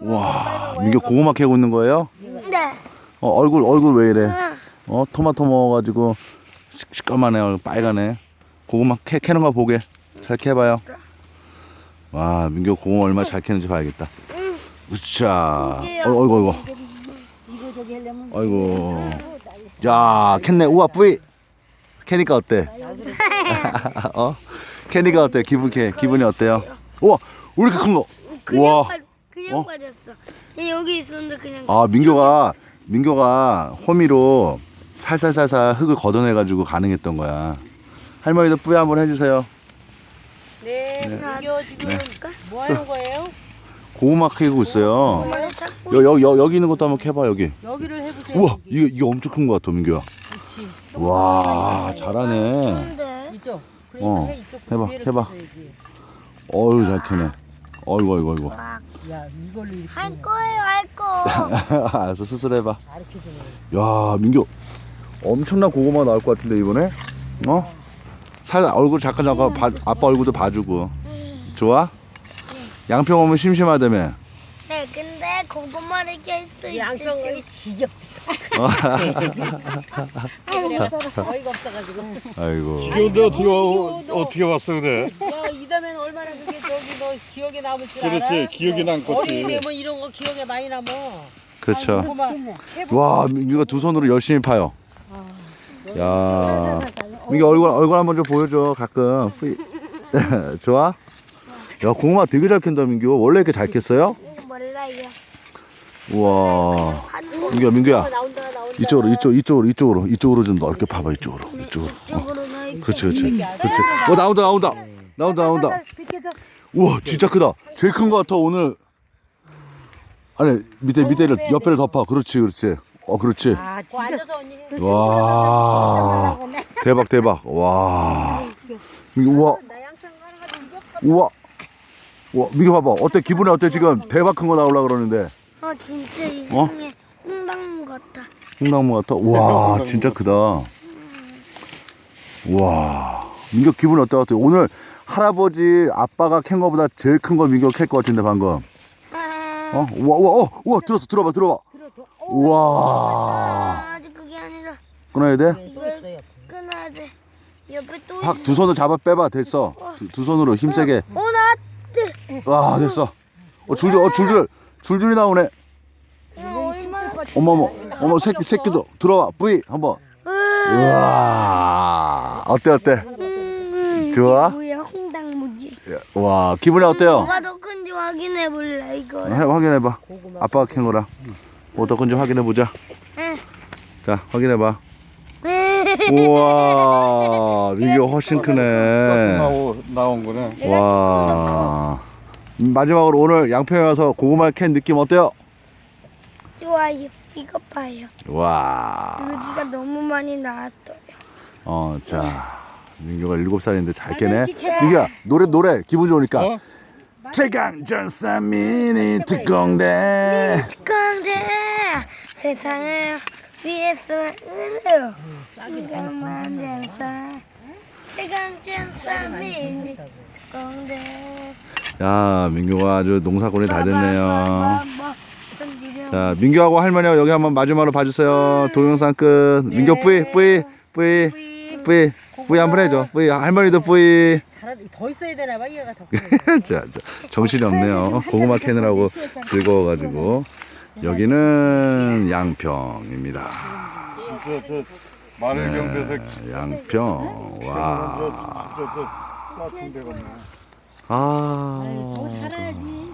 와, 민규 고구마 캐고 있는 거예요? 네. 어, 얼굴 얼굴 왜 이래? 아, 어, 토마토 먹어가지고 시- 시꺼만해, 빨가네. 고구마 캐, 캐는 거 보게. 잘 캐봐요. 와, 민규 고구마 얼마 잘 캐는지 봐야겠다. 으쌰. 어, 어이구, 어이구. 아이고. 야, 캔네. 우와, 뿌이. 캐니까 어때? 어? 캐니까 어때? 기분 캐. 기분이 어때요? 우와, 왜 이렇게 큰 거? 우와. 그냥 어? 그냥 여기 있었는데 그냥. 아, 민교가 민교가 호미로 살살살살 흙을 걷어내 가지고 가능했던 거야. 할머니도 뿌이 한번 해 주세요. 네, 이거 지금 네. 뭐 하는 거예요? 고구마 캐고 있어요. 찾고 여, 여, 여, 여기 있는 것도 한번 캐 봐, 여기. 여기를 해보세요. 우와, 여기. 이거 이거 엄청 큰 거 같아, 민교야. 그렇지. 와, 잘하네. 있는데. 이쪽. 그러니까 어, 해 이쪽 해봐, 해봐. 어유, 잘 캐네. 어이구, 어이구, 어이구. 와, 야, 이걸로 이렇게 할 거예요, 할 거. 알았어, 스스로 해봐. 가르쳐주는 야, 민규 엄청난 고구마 나올 것 같은데 이번에? 어? 살 얼굴 잠깐 잠깐 봐, 아빠 얼굴도 봐주고. 좋아? 양평 오면 심심하다며. 네, 근데 고구마를 깰수 양평이 지겹. 어이가 없어가지고. 아이고. 근데 어떻게 와- 어떻게 왔어 그래? 기억에 남을 줄 알아? 그렇지 기억이 난 어린이 거지. 되면 이런 거 기억에 많이 남어. 그렇죠. 해보. 와, 민규가 두 손으로 열심히 파요. 야, 민규 얼굴 얼굴 한번 좀 보여줘. 가끔. 후이. 좋아? 야, 고구마 되게 잘 캔다, 민규. 원래 이렇게 잘 캤어요? 몰라요. 우와. 하는 거. 민규야, 민규야. 나온다 나온다. 이쪽으로, 이쪽, 이쪽으로, 이쪽으로, 이쪽으로 좀 넓게 봐봐, 이쪽으로, 이쪽으로. 어. 이쪽으로. 그렇지, 그렇지, 그렇지. 어 나온다, 나온다, 나온다, 나온다. 우와, 진짜 크다. 제일 큰 거 같아 오늘. 아니 밑에 밑에를 옆에를 덮어. 그렇지, 그렇지. 어, 그렇지. 아, 진짜. 앉아서 언니 해. 와, 대박, 대박. 와, 민규, 우와, 나 양평 가는 거 이겼다. 우와, 우와, 민규 봐봐. 어때? 기분이 어때 지금? 대박 큰 거 나오려 그러는데. 어, 진짜 어? 이상해. 홍당 같아. 콩나무 같아. 우와, 진짜 크다. 우와, 민규 기분 어때? 어때? 오늘 할아버지 아빠가 캔 거보다 제일 큰 거 민규 캘것 같은데 방금. 아, 어? 우와, 우와, 어, 우와, 들었어, 들어봐, 들어봐. 우와, 아, 아직 그게 아니라 끊어야 돼? 또 있어요. 끊어야 돼. 옆에 또. 확 두 손으로 잡아 빼봐, 됐어. 두, 두 손으로 힘 세게. 어, 나. 아, 됐어. 어, 줄줄, 어, 줄줄, 줄줄이 나오네. 어, 얼마나. 어머, 어머, 어머, 새끼, 새끼도 들어와, 뿌이 한번. 우와, 어때, 어때? 음, 좋아? 이게 뭐야. 와, 기분이 어때요? 뭐가 더 큰지 확인해 볼래 이거. 해, 확인해봐. 아빠가 캔 거라. 뭐더 큰지 확인해 보자. 응. 자, 확인해봐. 우와, 민규 훨씬 크네. 나오 나온 거네. 와. 마지막으로 오늘 양평에 와서 고구마 캔 느낌 어때요? 좋아요. 이거 봐요. 와. 여기가 너무 많이 나왔어요. 어, 자. 민규가 일곱 살인데 잘 캐네. 민규야, 노래, 노래. 기분 좋으니까. 어? 최강 전사 미니 특공대. 강대 세상을 위해서 으르 이것만 전사 최강 전사 미니 강대 야, 민규가 아주 농사꾼이 다 됐네요. 뭐, 자, 민규하고 할머니하고 여기 한번 마지막으로 봐주세요. 동영상 끝. 민규 뿌이, 뿌이, 뿌이, 뿌이, 뿌이 한 번 해줘. 뿌이, 할머니도 뿌이. 더 있어야 되나 봐. 얘가 더. 자, 자, 정신이 없네요. 고구마 캐느라고 즐거워가지고. 여기는 양평입니다. 저, 저 마늘 네, 양평. 와. 저 저 같은 데가 뭐. 아. 살아야지.